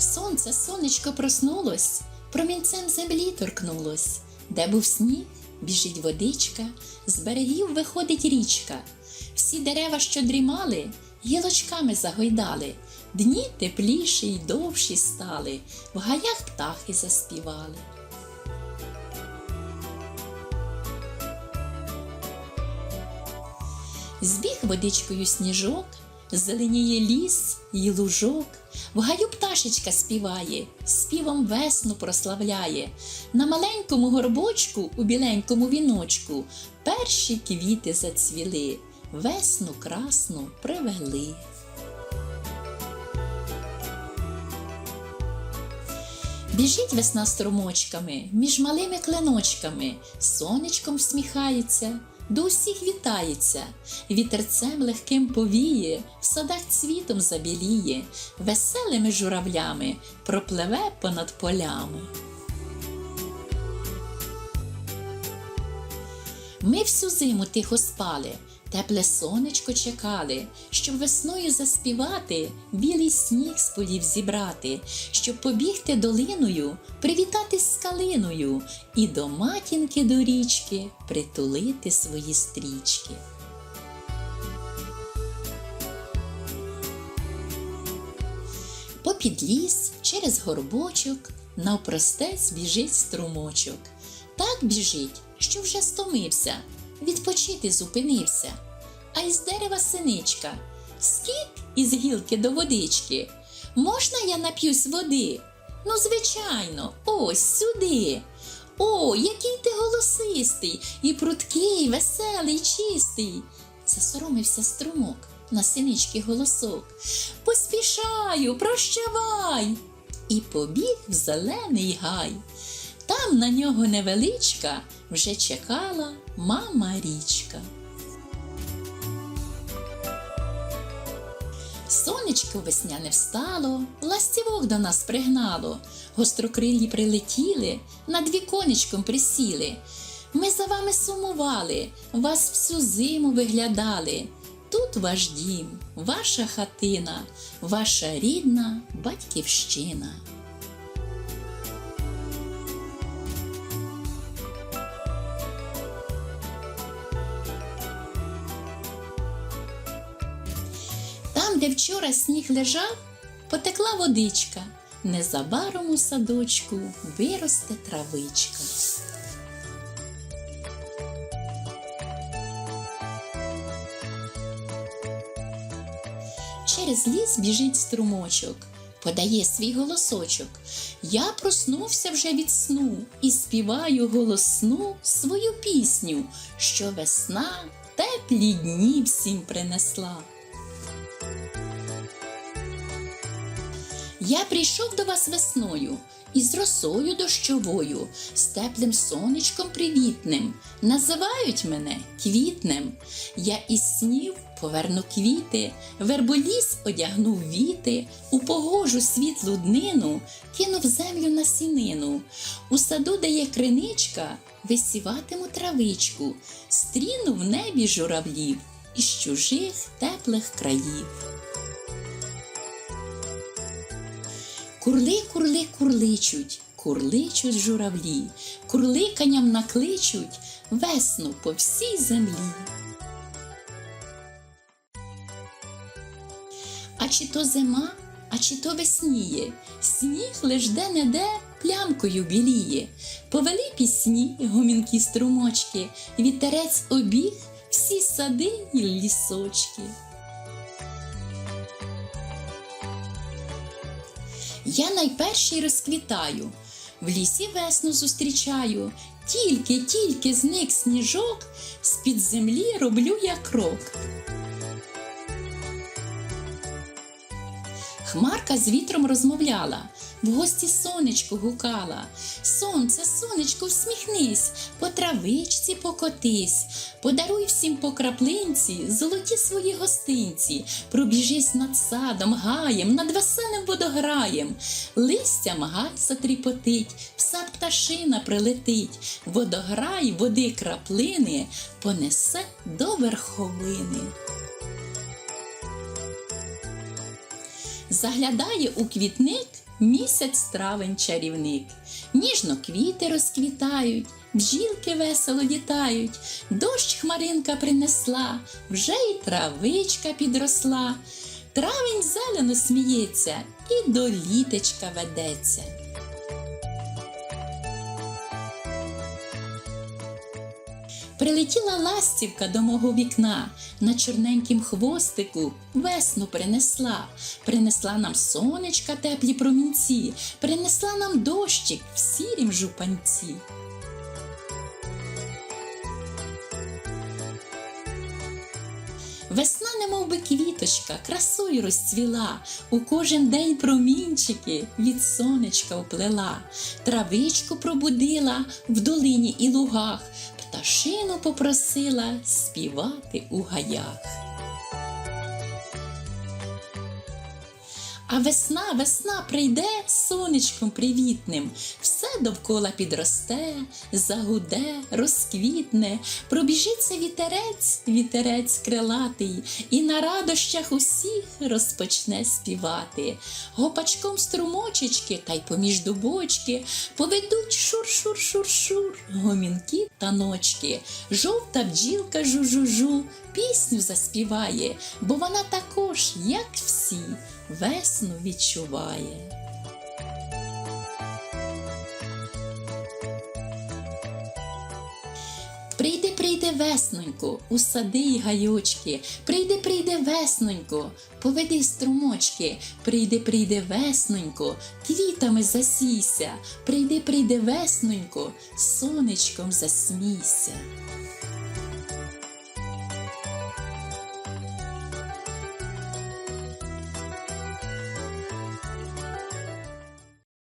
Сонце, сонечко проснулось, промінцем землі торкнулось. Де був сніг, біжить водичка, з берегів виходить річка. Всі дерева, що дрімали, гілочками загойдали. Дні тепліші й довші стали, в гаях птахи заспівали. Збіг водичкою сніжок, зеленіє ліс й лужок. В гаю пташечка співає, співом весну прославляє. На маленькому горбочку у біленькому віночку перші квіти зацвіли, весну красну привели. Біжить весна струмочками, між малими клиночками, сонечком всміхається, до усіх вітається, вітерцем легким повіє, в садах цвітом забіліє, веселими журавлями пропливе понад полями. Ми всю зиму тихо спали, тепле сонечко чекали, щоб весною заспівати, білий сніг з полів зібрати, щоб побігти долиною, привітатись з калиною і до матінки до річки притулити свої стрічки. Попід ліс, через горбочок, навпростець біжить струмочок. Так біжить, що вже стомився, відпочити зупинився. А із дерева синичка, скік із гілки до водички. Можна я нап'юсь води? Ну, звичайно, ось сюди. О, який ти голосистий, і прудкий, веселий, чистий. Засоромився струмок на синички голосок. Поспішаю, прощавай. І побіг в зелений гай. Там на нього невеличка вже чекала мама річка. Сонечко весняне встало, ластівок до нас пригнало, гострокрилі прилетіли, над віконечком присіли. Ми за вами сумували, вас всю зиму виглядали. Тут ваш дім, ваша хатина, ваша рідна батьківщина. Там, де вчора сніг лежав, потекла водичка. Незабаром у садочку виросте травичка. Через ліс біжить струмочок, подає свій голосочок. Я проснувся вже від сну і співаю голосну свою пісню, що весна теплі дні всім принесла. Я прийшов до вас весною із росою дощовою, з теплим сонечком привітним. Називають мене квітнем. Я із снів поверну квіти, верболіс одягнув віти, у погожу світлу днину кинув землю на сінину. У саду, де є криничка, висіватиму травичку, стріну в небі журавлів із чужих теплих країв. Курли, курли, курличуть, курличуть журавлі, курликанням накличуть весну по всій землі. А чи то зима, а чи то весніє, сніг лиш де-не-де плямкою біліє. Повели пісні, гомінкі струмочки, вітерець обіг всі сади й лісочки. Я найперший розквітаю, в лісі весну зустрічаю, тільки, тільки зник сніжок, з-під землі роблю я крок. Хмарка з вітром розмовляла, в гості сонечко гукала. Сонце, сонечко, всміхнись, по травичці покотись, подаруй всім по краплинці золоті свої гостинці, пробіжись над садом, гаєм, над веселим водограєм, листям гай затріпотить, в сад пташина прилетить, водограй води краплини понесе до верховини. Заглядає у квітник місяць травень чарівник. Ніжно квіти розквітають, бджілки весело літають, дощ хмаринка принесла, вже й травичка підросла. Травень зелено сміється і до літечка ведеться. Прилетіла ластівка до мого вікна, на чорненькім хвостику весну принесла, принесла нам сонечка теплі промінці, принесла нам дощик в сірім жупанці. Весна, немов би квіточка, красою розцвіла, у кожен день промінчики від сонечка оплела, травичку пробудила в долині і лугах, пташину попросила співати у гаях. А весна, весна прийде сонечком привітним, довкола підросте, загуде, розквітне, пробіжиться вітерець, вітерець крилатий, і на радощах усіх розпочне співати. Гопачком струмочечки та й поміж дубочки поведуть шур-шур-шур-шур, гомінки та ночки. Жовта бджілка жу-жу-жу, пісню заспіває, бо вона також, як всі, весну відчуває. Прийди, прийди, веснонько, у сади й гайочки, прийди, прийди, веснонько, поведи струмочки, прийди, прийди, веснонько, квітами засійся, прийди, прийди, веснонько, сонечком засмійся.